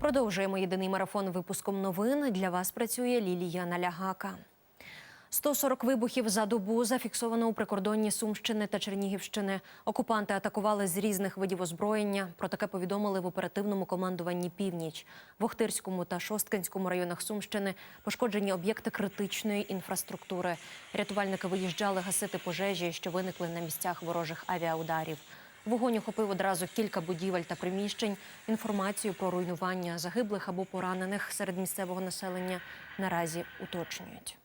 Продовжуємо єдиний марафон випуском новин. Для вас працює Лілія Налягака. 140 вибухів за добу зафіксовано у прикордонні Сумщини та Чернігівщини. Окупанти атакували з різних видів озброєння. Про таке повідомили в оперативному командуванні Північ. В Охтирському та Шосткинському районах Сумщини пошкоджені об'єкти критичної інфраструктури. Рятувальники виїжджали гасити пожежі, що виникли на місцях ворожих авіаударів. Вогонь охопив одразу кілька будівель та приміщень. Інформацію про руйнування загиблих або поранених серед місцевого населення наразі уточнюють.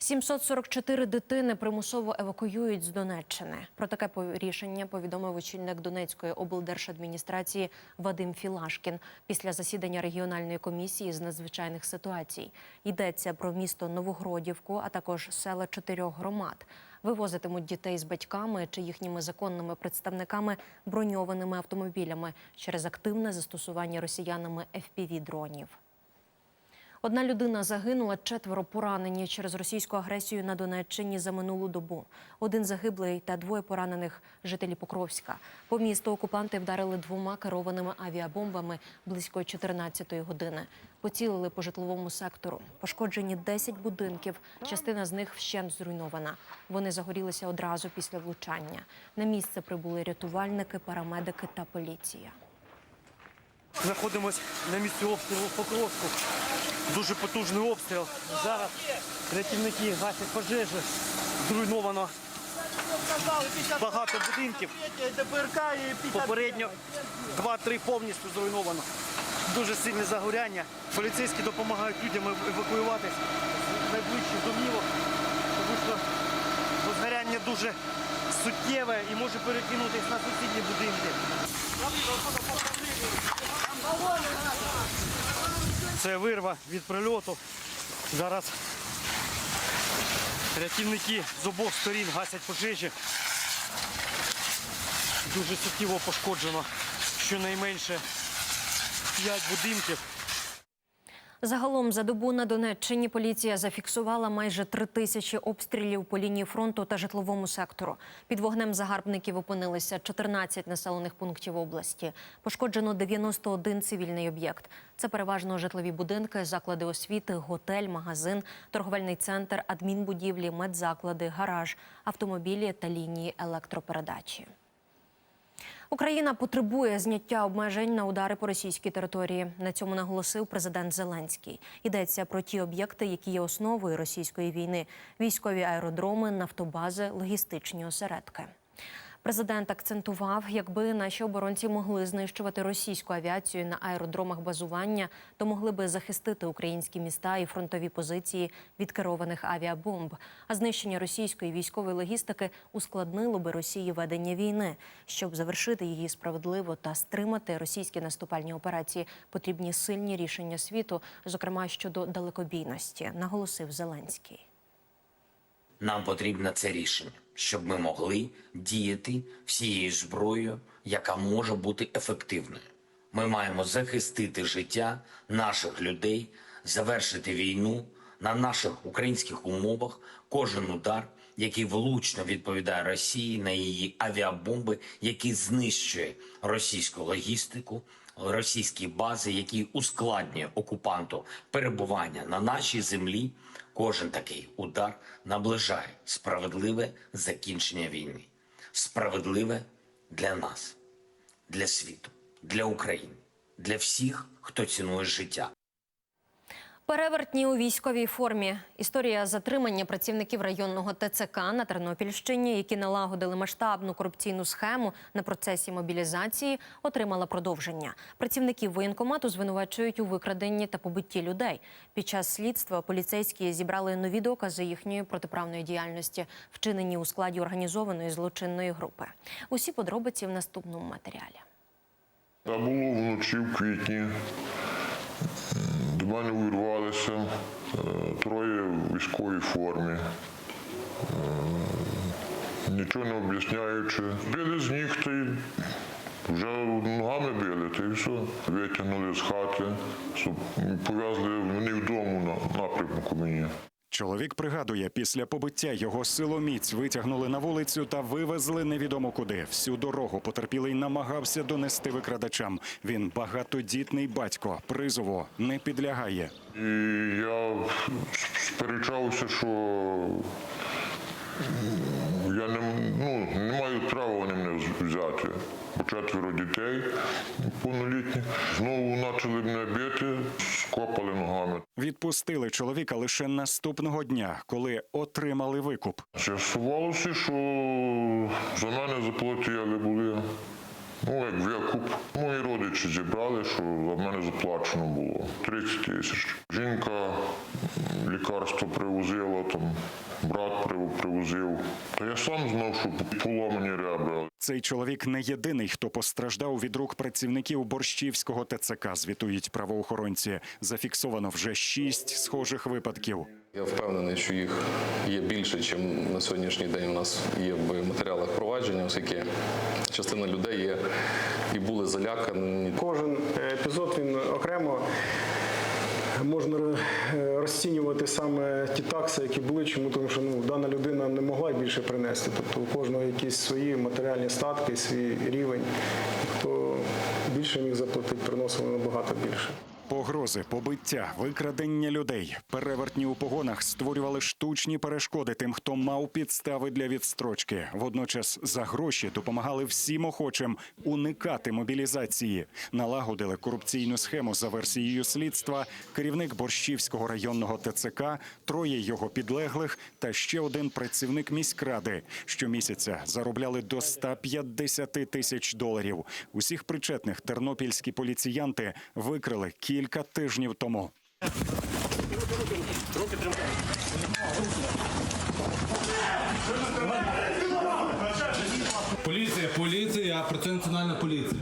744 дитини примусово евакуюють з Донеччини. Про таке рішення повідомив очільник Донецької облдержадміністрації Вадим Філашкін після засідання регіональної комісії з надзвичайних ситуацій. Йдеться про місто Новогродівку, а також села чотирьох громад. Вивозитимуть дітей з батьками чи їхніми законними представниками броньованими автомобілями через активне застосування росіянами FPV-дронів. Одна людина загинула, четверо поранені через російську агресію на Донеччині за минулу добу. Один загиблий та двоє поранених жителі Покровська. По місту окупанти вдарили двома керованими авіабомбами близько 14-ї години. Поцілили по житловому сектору. Пошкоджені 10 будинків. Частина з них вщент зруйнована. Вони загорілися одразу після влучання. На місце прибули рятувальники, парамедики та поліція. Знаходимось на місці обстрілу в. Дуже потужний обстріл. Зараз рятівники гасять пожежі. Зруйновано багато будинків. Попередньо 2-3 повністю зруйновано. Дуже сильне загоряння. Поліцейські допомагають людям евакуюватися з найближчих домівок, тому що возгоряння дуже суттєве і може перекинутися на сусідні будинки. Це вирва від прильоту. Зараз рятівники з обох сторін гасять пожежі. Дуже суттєво пошкоджено щонайменше 5 будинків. Загалом за добу на Донеччині поліція зафіксувала майже три тисячі обстрілів по лінії фронту та житловому сектору. Під вогнем загарбників опинилися 14 населених пунктів області. Пошкоджено 91 цивільний об'єкт. Це переважно житлові будинки, заклади освіти, готель, магазин, торговельний центр, адмінбудівлі, медзаклади, гараж, автомобілі та лінії електропередачі. Україна потребує зняття обмежень на удари по російській території. На цьому наголосив президент Зеленський. Йдеться про ті об'єкти, які є основою російської війни: військові аеродроми, нафтобази, логістичні осередки. Президент акцентував, якби наші оборонці могли знищувати російську авіацію на аеродромах базування, то могли би захистити українські міста і фронтові позиції від керованих авіабомб. А знищення російської військової логістики ускладнило би Росії ведення війни. Щоб завершити її справедливо та стримати російські наступальні операції, потрібні сильні рішення світу, зокрема щодо далекобійності, наголосив Зеленський. Нам потрібне це рішення, щоб ми могли діяти всією зброєю, яка може бути ефективною. Ми маємо захистити життя наших людей, завершити війну на наших українських умовах. Кожен удар, який влучно відповідає Росії на її авіабомби, які знищує російську логістику, російські бази, які ускладнює окупанту перебування на нашій землі. Кожен такий удар наближає справедливе закінчення війни, справедливе для нас, для світу, для України, для всіх, хто цінує життя. Перевертні у військовій формі. Історія затримання працівників районного ТЦК на Тернопільщині, які налагодили масштабну корупційну схему на процесі мобілізації, отримала продовження. Працівників воєнкомату звинувачують у викраденні та побитті людей. Під час слідства поліцейські зібрали нові докази їхньої протиправної діяльності, вчинені у складі організованої злочинної групи. Усі подробиці в наступному матеріалі. Та було вночі в квітні. До мене увірвалися е, троє в військовій формі. Е, Нічого не об'ясняючи. Били з й вже ногами били, та й все. Витягнули з хати, повезли мені вдома на напрямку мені. Чоловік пригадує, після побиття його силоміць витягнули на вулицю та вивезли невідомо куди. Всю дорогу потерпілий намагався донести викрадачам. Він багатодітний батько, призову не підлягає. І я сперечався, що я не, ну, не маю права. Бо четверо дітей повнолітніх. Знову почали мене бити, скопали ногами. Відпустили чоловіка лише наступного дня, коли отримали викуп. З'ясувалося, що за мене заплатили були. Ну, як викуп. Мої родичі зібрали, що за мене заплачено було 30 тисяч. Жінка лікарство привозила, там, брат привозив. Та я сам знав, що поломані ребра. Цей чоловік не єдиний, хто постраждав від рук працівників борщівського ТЦК. Звітують правоохоронці. Зафіксовано вже шість схожих випадків. Я впевнений, що їх є більше, ніж на сьогоднішній день у нас є в матеріалах провадження, оскільки частина людей є і були залякані. Кожен е, епізод він окремо можна е, розцінювати саме ті такси, які були. Чому тому, що ну дана людина не могла більше принести. Тобто у кожного якісь свої матеріальні статки, свій рівень. Хто більше міг заплатити, приносили набагато більше. Погрози, побиття, викрадення людей, перевертні у погонах створювали штучні перешкоди тим, хто мав підстави для відстрочки. Водночас за гроші допомагали всім охочим уникати мобілізації. Налагодили корупційну схему за версією слідства. Керівник борщівського районного ТЦК, троє його підлеглих та ще один працівник міськради. Щомісяця заробляли до 150 тисяч доларів. Усіх причетних тернопільські поліціянти викрили кілька тижнів тому. Поліція, поліція, я працюю національна поліція.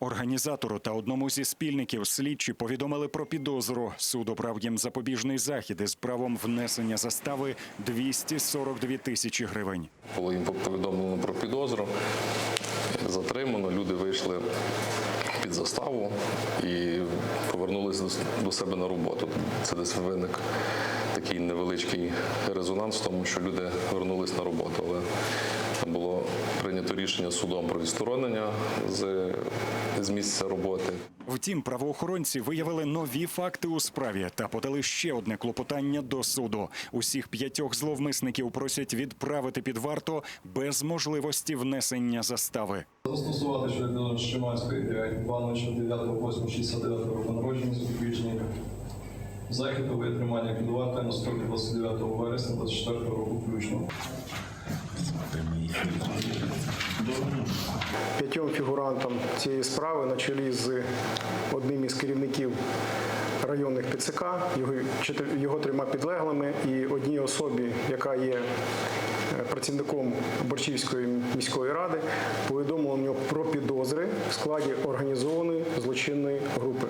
Організатору та одному зі спільників слідчі повідомили про підозру. Суд обрав їм запобіжний захід із правом внесення застави 242 тисячі гривень. Було їм повідомлено про підозру, затримано, люди вийшли під заставу і повернулися до- до себе на роботу. Це десь виник такий невеличкий резонанс в тому, що люди вернулись на роботу. Але було прийнято рішення судом про відсторонення з, з місця роботи. Втім, правоохоронці виявили нові факти у справі та подали ще одне клопотання до суду. Усіх п'ятьох зловмисників просять відправити під варту без можливості внесення застави. Застосувати щодо Щеманської Ірини Івановича 9.8.69 року народження з відповідні захід у витримання під на строки 29 вересня 24 року включно. П'ятьом фігурантам цієї справи на чолі з одним із керівників районних ТЦК, його, його трьома підлеглими і одній особі, яка є е, працівником Борчівської міської ради, повідомлено про підозри в складі організованої злочинної групи.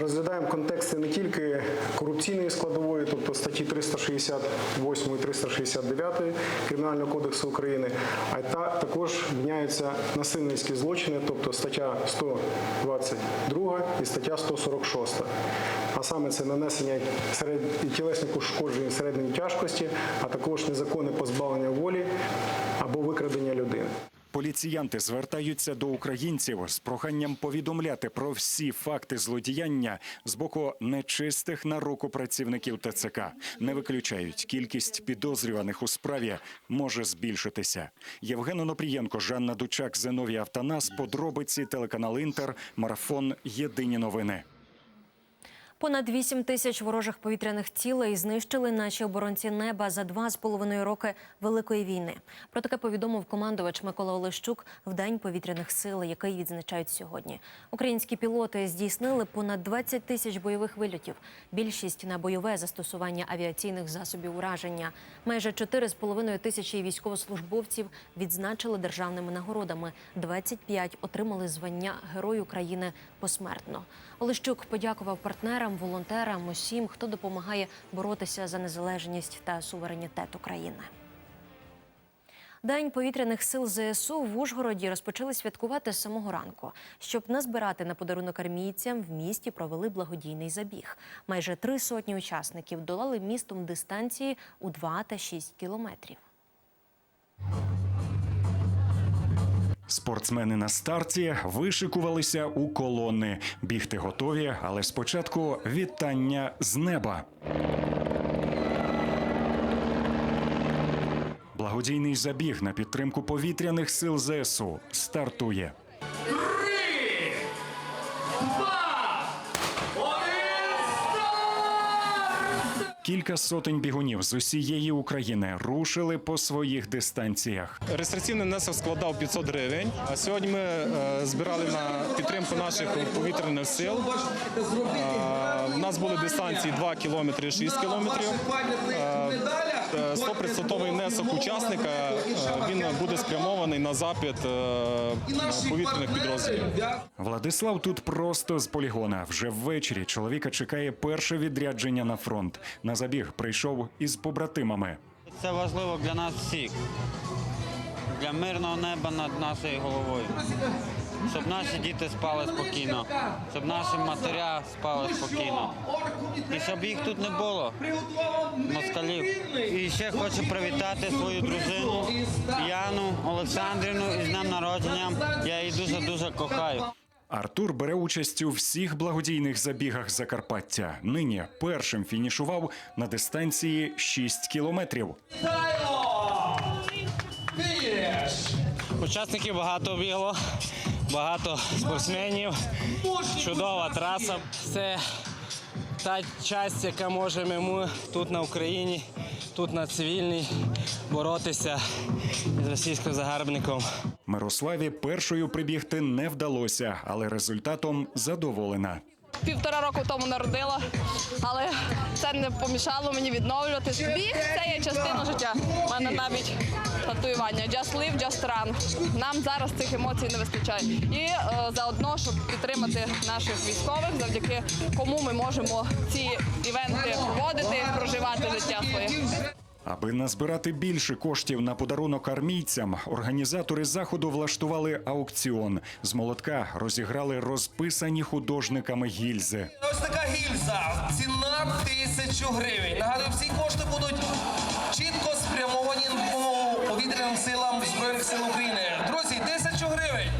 Розглядаємо контексти не тільки корупційної складової, тобто статті 368 і 369 Кримінального кодексу України, а й та також міняються насильницькі злочини, тобто стаття 122 і стаття 146. А саме це нанесення серед... тілесних ушкоджень середньої тяжкості, а також незаконне позбавлення волі або викрадення людини. Поліціянти звертаються до українців з проханням повідомляти про всі факти злодіяння з боку нечистих на руку працівників ТЦК. Не виключають кількість підозрюваних у справі може збільшитися. Євген Онопрієнко, Жанна Дучак, Зиновій Автонас. Подробиці телеканал Інтер. Марафон. Єдині новини. Понад 8 тисяч ворожих повітряних цілей знищили наші оборонці неба за два з половиною роки великої війни. Про таке повідомив командувач Микола Олещук в день повітряних сил, який відзначають сьогодні. Українські пілоти здійснили понад 20 тисяч бойових вильотів. Більшість на бойове застосування авіаційних засобів ураження. Майже 4,5 тисячі військовослужбовців відзначили державними нагородами. 25 отримали звання Герой України посмертно. Олещук подякував партнерам, волонтерам, усім, хто допомагає боротися за незалежність та суверенітет України. День повітряних сил ЗСУ в Ужгороді розпочали святкувати з самого ранку. Щоб назбирати на подарунок армійцям, в місті провели благодійний забіг. Майже три сотні учасників долали містом дистанції у 2 та 6 кілометрів. Спортсмени на старті вишикувалися у колони. Бігти готові, але спочатку вітання з неба. Благодійний забіг на підтримку повітряних сил ЗСУ стартує. Кілька сотень бігунів з усієї України рушили по своїх дистанціях. Реєстраційний внесок складав 500 гривень. А сьогодні ми е, збирали на підтримку наших повітряних сил. Е, У нас були дистанції 2 кілометри і 6 кілометрів. Е, е, 100% внесок учасника е, він буде спрямований на запит е, повітряних підрозділів. Владислав тут просто з полігона. Вже ввечері чоловіка чекає перше відрядження на фронт. На забіг прийшов із побратимами. Це важливо для нас всіх, для мирного неба над нашою головою, щоб наші діти спали спокійно, щоб наші матеря спали спокійно. І щоб їх тут не було, москалів. І ще хочу привітати свою дружину Яну Олександрівну із днем народження. Я її дуже-дуже кохаю. Артур бере участь у всіх благодійних забігах Закарпаття. Нині першим фінішував на дистанції 6 кілометрів. Учасників багато бігло, багато спортсменів. Чудова траса. Це та часть, яка може ми тут на Україні, тут на цивільній боротися з російським загарбником. Мирославі першою прибігти не вдалося, але результатом задоволена. Півтора року тому народила, але це не помішало мені відновлюватись. Біг це є частина життя. У мене навіть татуювання Just live, just run. Нам зараз цих емоцій не вистачає. І е, заодно, щоб підтримати наших військових, завдяки кому ми можемо ці івенти проводити, проживати життя своє. Аби назбирати більше коштів на подарунок армійцям, організатори заходу влаштували аукціон. З молотка розіграли розписані художниками гільзи. Ось така гільза. Ціна тисячу гривень. Нагадую, всі кошти будуть силам Збройних сил України. Друзі, тисячу гривень.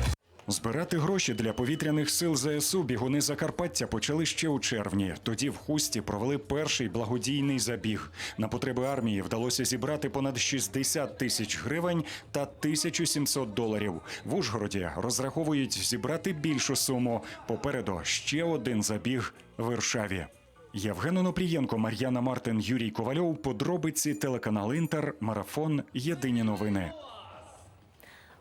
Збирати гроші для повітряних сил ЗСУ бігуни Закарпаття почали ще у червні. Тоді в Хусті провели перший благодійний забіг. На потреби армії вдалося зібрати понад 60 тисяч гривень та 1700 доларів. В Ужгороді розраховують зібрати більшу суму. Попереду ще один забіг в Іршаві. Євген Онопрієнко, Мар'яна Мартин, Юрій Ковальов. Подробиці телеканал Інтер. Марафон. Єдині новини.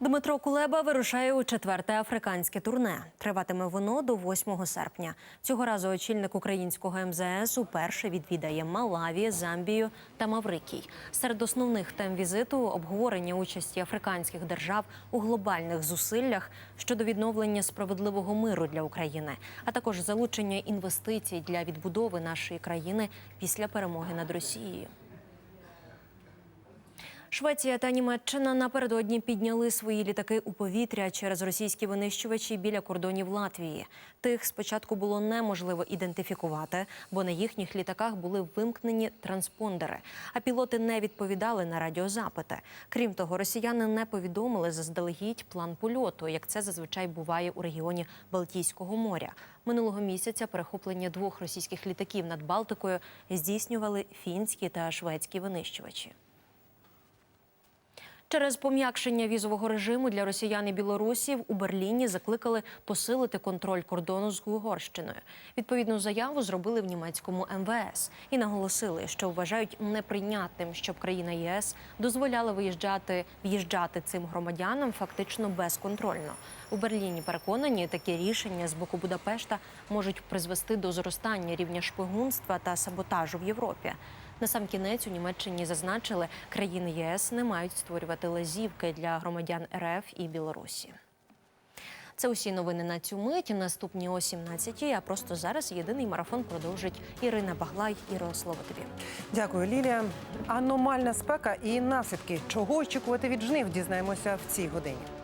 Дмитро Кулеба вирушає у четверте африканське турне. Триватиме воно до 8 серпня. Цього разу очільник українського МЗС уперше відвідає Малаві, Замбію та Маврикій. Серед основних тем візиту обговорення участі африканських держав у глобальних зусиллях щодо відновлення справедливого миру для України, а також залучення інвестицій для відбудови нашої країни після перемоги над Росією. Швеція та Німеччина напередодні підняли свої літаки у повітря через російські винищувачі біля кордонів Латвії. Тих спочатку було неможливо ідентифікувати, бо на їхніх літаках були вимкнені транспондери, а пілоти не відповідали на радіозапити. Крім того, росіяни не повідомили заздалегідь план польоту, як це зазвичай буває у регіоні Балтійського моря. Минулого місяця перехоплення двох російських літаків над Балтикою здійснювали фінські та шведські винищувачі. Через пом'якшення візового режиму для росіян і білорусів у Берліні закликали посилити контроль кордону з Угорщиною. Відповідну заяву зробили в німецькому МВС і наголосили, що вважають неприйнятним, щоб країна ЄС дозволяла виїжджати в'їжджати цим громадянам фактично безконтрольно. У Берліні переконані, такі рішення з боку Будапешта можуть призвести до зростання рівня шпигунства та саботажу в Європі. На сам кінець у Німеччині зазначили, країни ЄС не мають створювати лазівки для громадян РФ і Білорусі. Це усі новини на цю мить. Наступні о 17-й, А просто зараз єдиний марафон продовжить Ірина Баглай. Іро, слово тобі. Дякую, Лілія. Аномальна спека і наслідки. Чого очікувати від жнив? Дізнаємося в цій годині.